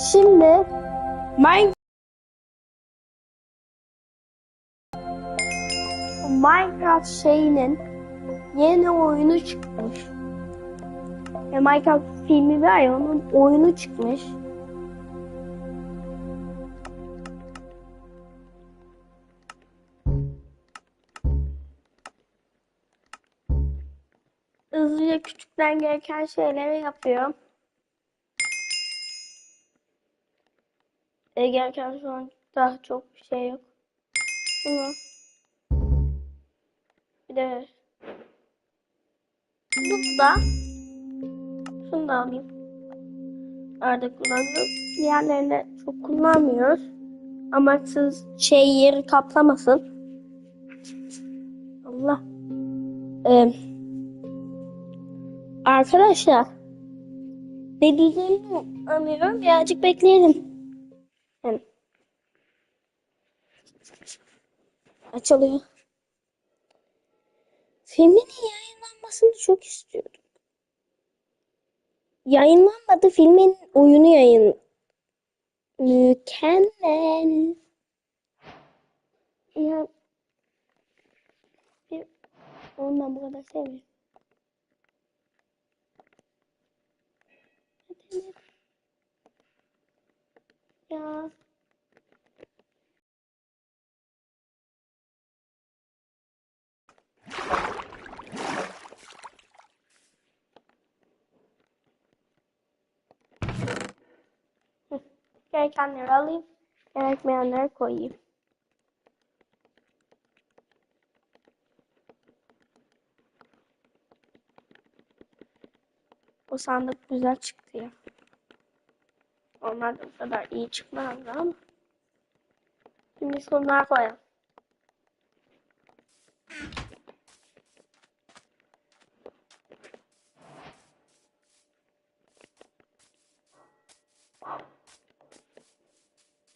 Şimdi Mine Minecraft şeyinin yeni oyunu çıkmış. Ya Minecraft filmi var ya onun oyunu çıkmış. Hızlıca küçükten gereken şeyleri yapıyor. E, gereken şu an daha çok bir şey yok. Şunu. Bir de bunu da şunu da alayım. Arada kullanıyoruz. Diğerlerini çok kullanmıyoruz. Amaçsız şey yeri kaplamasın. Allah. Ee, arkadaşlar ne diyeceğimi anlıyorum. Birazcık bekleyelim. Yani. Açılıyor. Filmin yayınlanmasını çok istiyordum. Yayınlanmadı. Filmin oyunu yayın. Mükemmel. Ya onu ben bu kadar sevmiyorum. Ya. Gerekenleri alayım. Gerekmeyenleri koyayım. Bu sandık güzel çıktı ya. Normalde bu kadar iyi çıkmazdı ama. Şimdi sonuna koyalım.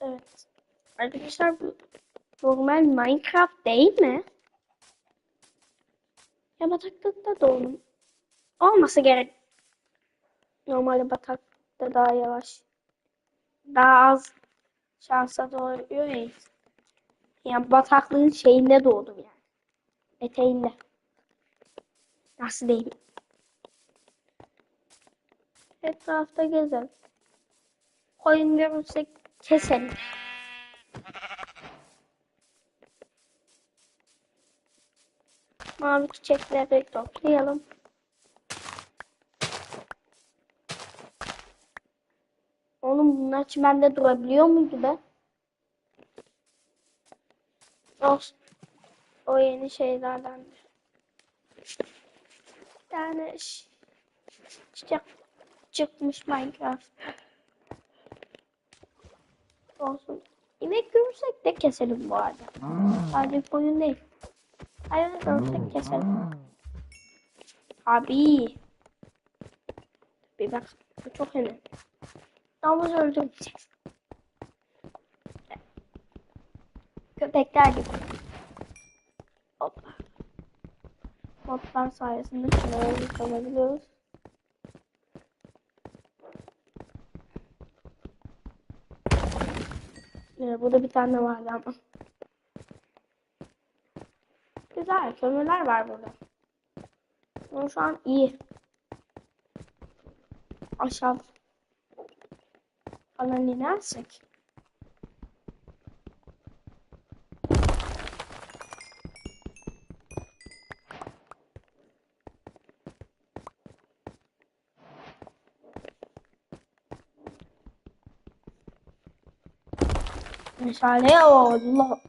Evet. Arkadaşlar bu normal Minecraft değil mi? Ya bataklıkta da onun olması gerek. Normalde bataklıkta daha yavaş. Daha az şansa doğuyor ya. Yani bataklığın şeyinde doğdum yani. Eteğinde. Nasıl diyeyim? Etrafta gezelim. Koyun görürsek keselim. Mavi çiçekleri toplayalım. Oğlum bunlar çimende durabiliyor muydu be? Olsun. O yeni şeylerdendir. Bir tane çiçek çıkmış Minecraft. Olsun. İnek görürsek de keselim bu arada. Sadece koyun değil. Hayvan görürsek keselim. Abi. Bir bak. Bu çok önemli. Domuz öldürmeyeceğiz. Köpekler gibi. Hoppa. Modlar sayesinde şunları yıkanabiliyoruz. Ee, burada bir tane vardı ama. Güzel kömürler var burada. Ama şu an iyi. Aşağı falan inersek. Meşale Allah.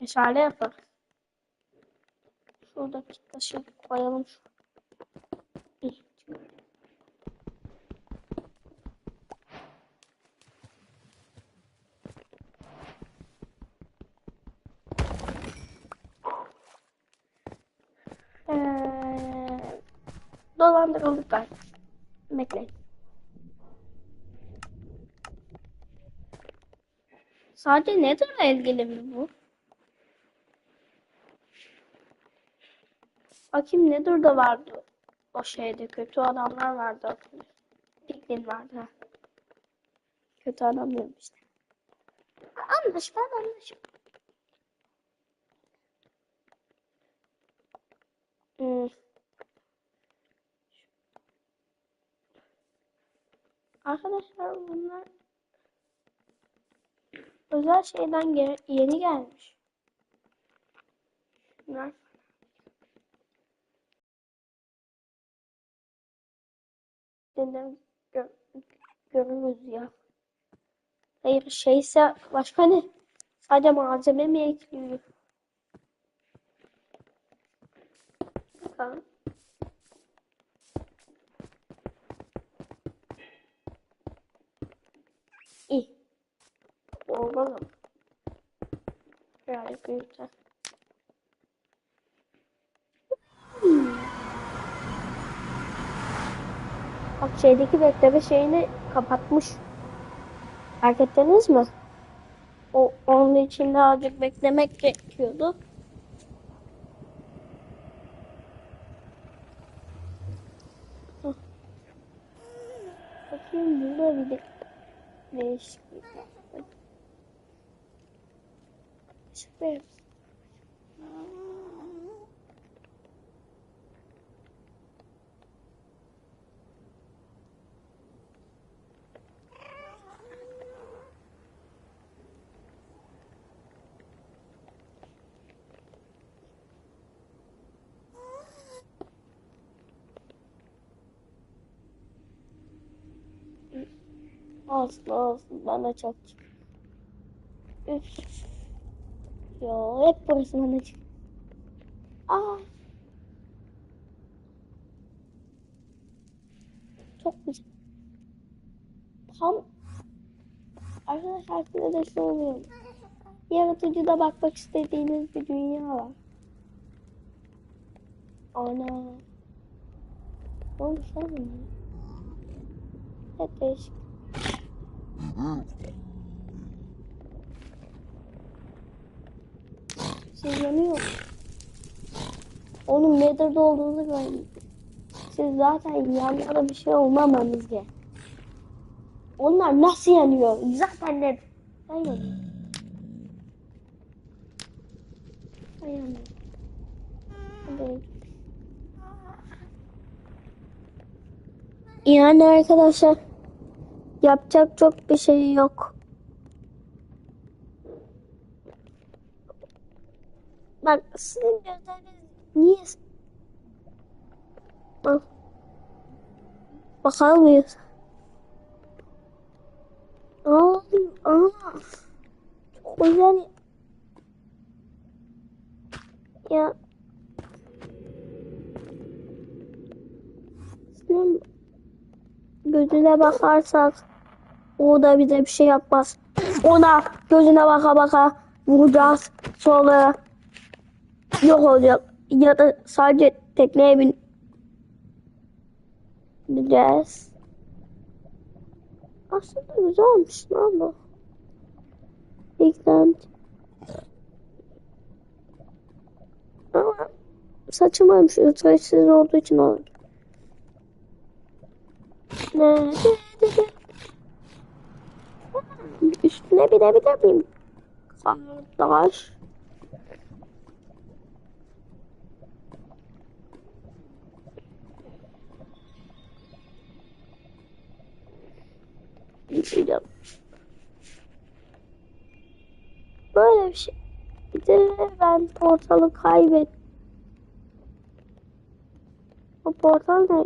Meşale yaparız. Şuradaki taşı koyalım. Şu. Ee, dolandırıldık ben. Bekleyin. Sadece Nether'la ilgili mi bu? Bakayım Nether'da vardı o şeyde kötü adamlar vardı. Din vardı. Kötü anlamıyorum işte. Anlaşma anlaşma. Arkadaşlar bunlar özel şeyden ge- yeni gelmiş. Şunlar Dedim gö görürüz ya. Hayır şeyse başka ne? Sadece malzeme mi ekliyor? Bakalım. İyi. Olalım. Birazcık büyütelim. Hmm. Bak şeydeki bekleme şeyini kapatmış. Fark ettiniz mi? O onun için de azıcık beklemek gerekiyordu. Bakayım burada bir de değişiklik var. Işık Olsun olsun bana çok çık. Üf. Yo hep burası bana çık. Aa. Çok güzel. Tam Arkadaşlar size de söylüyorum. Yaratıcıda bakmak istediğiniz bir dünya var. Ana. Ne olmuş lan? Hep değişik. Siz yanıyor. Onun Nether'da olduğunu görmedim. Siz zaten yanlara bir şey olmamanız gerek. Onlar nasıl yanıyor? Zaten ne? Ben yanıyorum. Yani arkadaşlar yapacak çok bir şey yok. Bak sizin gözleriniz niye Bak. Bakar mıyız? Aa, aa. Çok güzel. Ya. Senin gözüne bakarsak o da bize bir şey yapmaz. Ona gözüne baka baka vuracağız. Sonra yok olacak. Ya da sadece tekneye bin bineceğiz. Aslında güzelmiş lan bu. İlkten. Ama saçmalıymış. Ücretsiz olduğu için olur. Ne? Üstüne binebilir miyim? Kardeş. Bilmiyorum. Böyle bir şey. Bir de ben portalı kaybettim. O portal ne?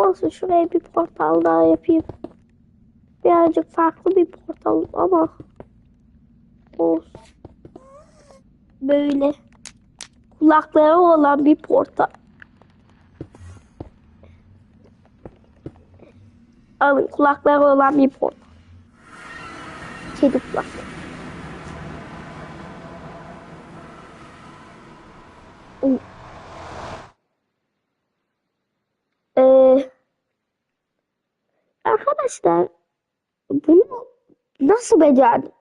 Olsun şuraya bir portal daha yapayım. Birazcık farklı bir portal ama olsun. Böyle kulakları olan bir portal. Alın kulakları olan bir portal. Kedi kulak. Ee, arkadaşlar nasıl becerdim?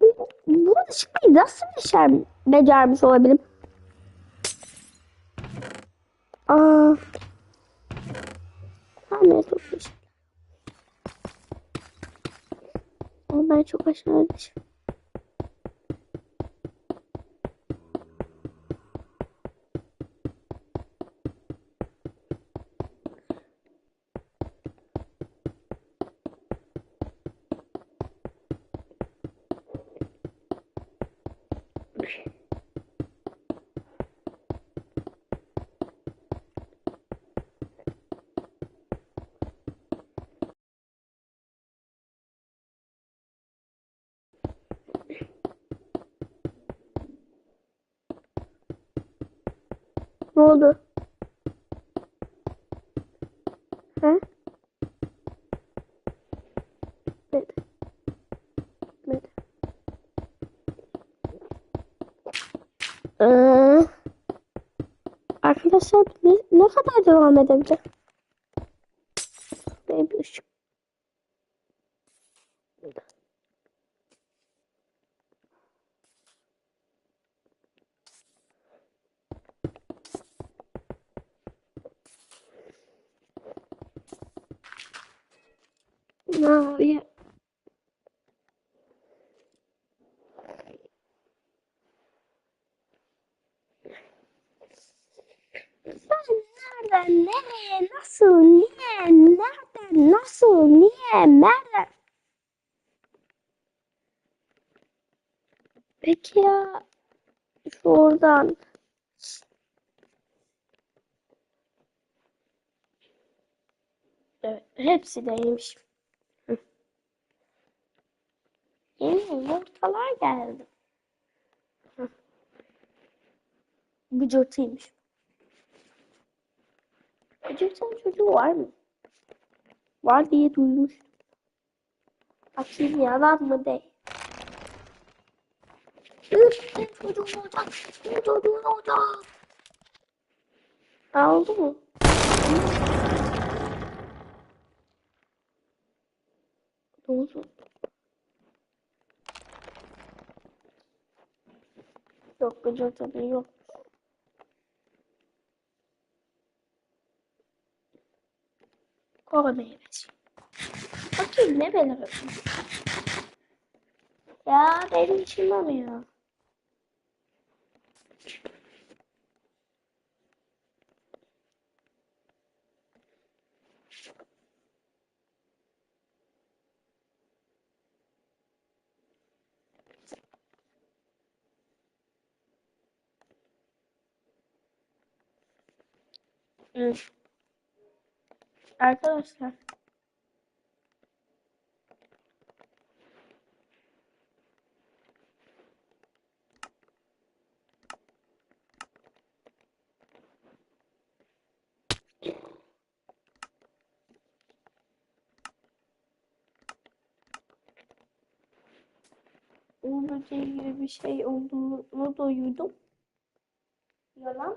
Bu, bu alışmayı nasıl becer, becermiş olabilirim? Aa, saniye toplayacağım. Ama ben çok aşağıda düştüm. Ne oldu? Ha? Evet. Evet. Ee, arkadaşlar ne, ne kadar devam edebilir? Benim ışık. Yeah. Sen nereden, nereye, nasıl, niye, nereden, nasıl, niye, nereden? Peki ya şuradan Evet, hepsi de Yeni yumurtalar geldi. Gıcırtıymış. Gıcırtının çocuğu var mı? Var diye duymuştum. Bakayım yalan mı değil. Senin çocuğun olacak. Çocuğun olacak. Ha, oldu mu? Ne oldu? Yok gıcırtılı yok. Kova meyvesi. Bakayım ne benim. Ya benim içim olmuyor. Hı. Arkadaşlar. Uğur böceği gibi bir şey olduğunu duydum. Yalan mı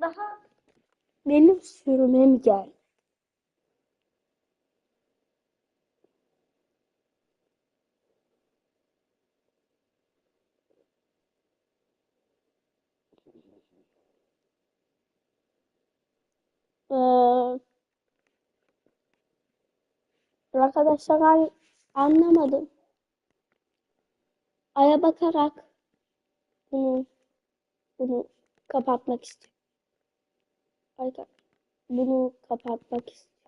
ya da daha benim sürüme mi geldi? Ee, arkadaşlar an- anlamadım. Aya bakarak bunu bunu kapatmak istiyorum. Bunu kapatmak istiyorum.